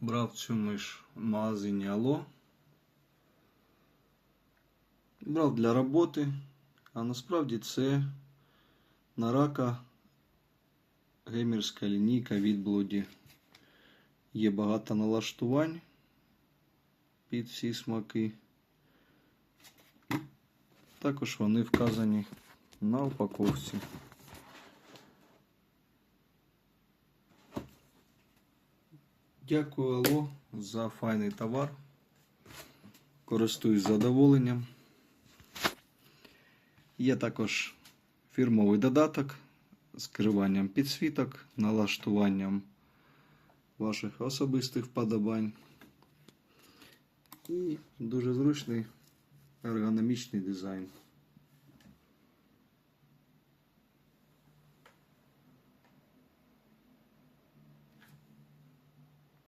Брав цю миш в магазині Алло. Брав для роботи, а насправді це нарака геймерська лінійка від Bloody. Є багато налаштувань під всі смаки. Також вони вказані на упаковці. Дякую Алло за файний товар. Користуюсь задоволенням. Є також фірмовий додаток з керуванням підсвіток, налаштуванням ваших особистих вподобань. І дуже зручний ергономічний дизайн.